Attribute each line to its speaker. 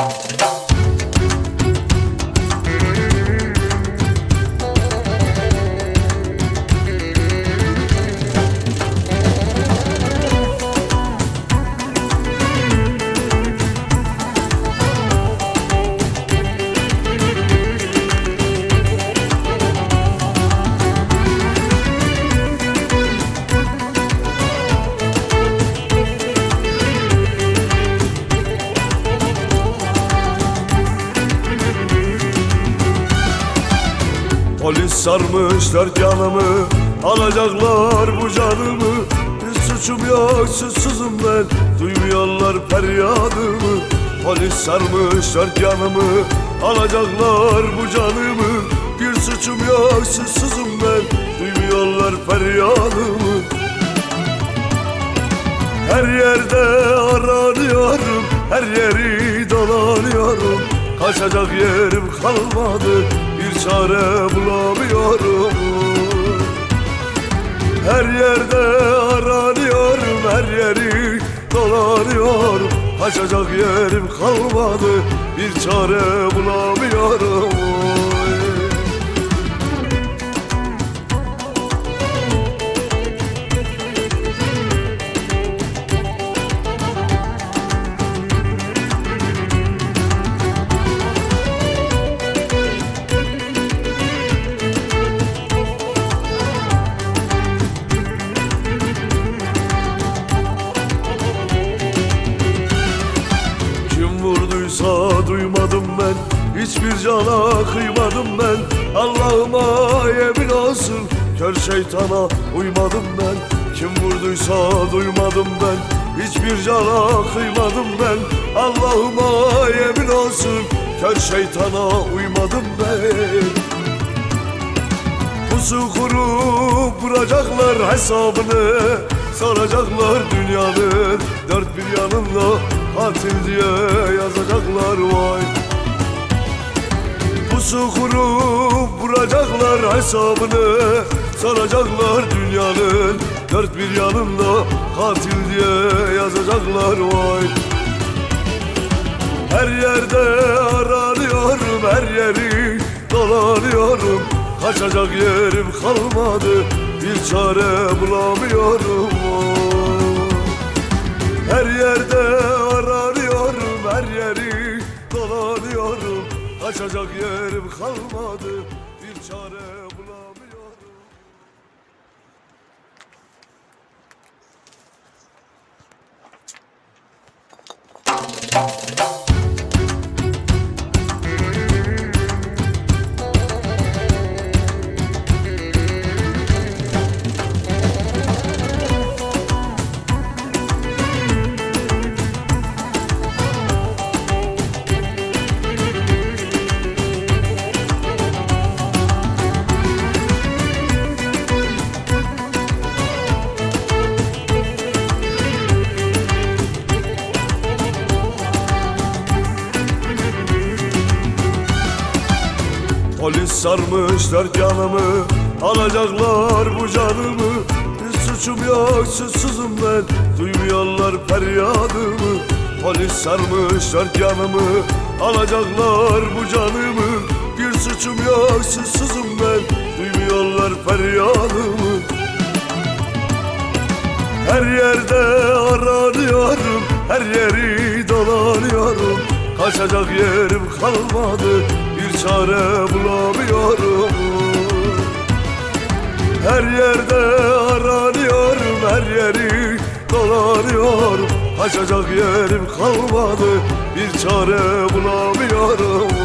Speaker 1: Thank you. Polis sarmışlar canımı. Alacaklar bu canımı. Bir suçum yok suçsuzum ben. Duymuyorlar feryadımı. Polis sarmışlar canımı. Alacaklar bu canımı. Bir suçum yok suçsuzum ben. Duymuyorlar feryadımı. Her yerde aranıyorum, her yeri dolanıyorum. Kaçacak yerim kalmadı, çare bulamıyorum. Her yerde aranıyorum, her yeri dolanıyorum. Kaçacak yerim kalmadı, bir çare bulamıyorum duymadım ben Hiçbir cana kıymadım ben. Allah'ıma yemin olsun Kör şeytana uymadım ben. Kim vurduysa duymadım ben Hiçbir cana kıymadım ben. Allah'ıma yemin olsun Kör şeytana uymadım ben. Pusu kurup vuracaklar hesabını Soracaklar dünyanın dört bir yanında Katil diye yazacaklar vay. Pusu kurup vuracaklar hesabını Soracaklar dünyanın. Dört bir yanında Katil diye yazacaklar vay. Her yerde aranıyorum, her yeri dolanıyorum. Kaçacak yerim kalmadı, bir çare bulamıyorum Her yerde Kaçacak yerim kalmadı, bir çare bulamıyorum Polis sarmışlar canımı Alacaklar bu canımı. Bir suçum yok suçsuzum ben Duymuyorlar feryadımı. Polis sarmışlar canımı Alacaklar bu canımı. Bir suçum yok suçsuzum ben Duymuyorlar feryadımı. Her yerde aranıyorum, her yeri dolanıyorum Kaçacak yerim kalmadı, bir çare bulamıyorum. Her yerde aranıyorum, her yeri dolanıyorum. Kaçacak yerim kalmadı, bir çare bulamıyorum